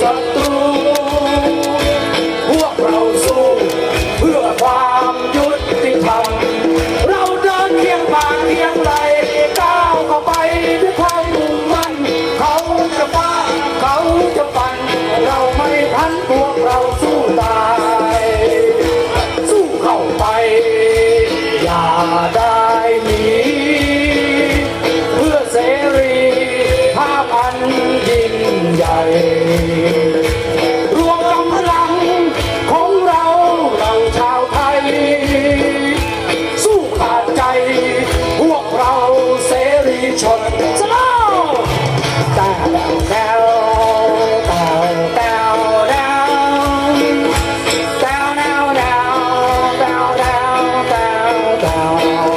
ศัตรูพวกเราสู้เพื่อความยุติธรรม เราเดินเคียงบ่าเคียงไหลก้าวเข้าไปด้วยความมุ่งมั่น เขาจะฟ้าเขาจะฟัน เราไม่พันพวกเราสู้ตาย สู้เข้าไป อย่าได้ down.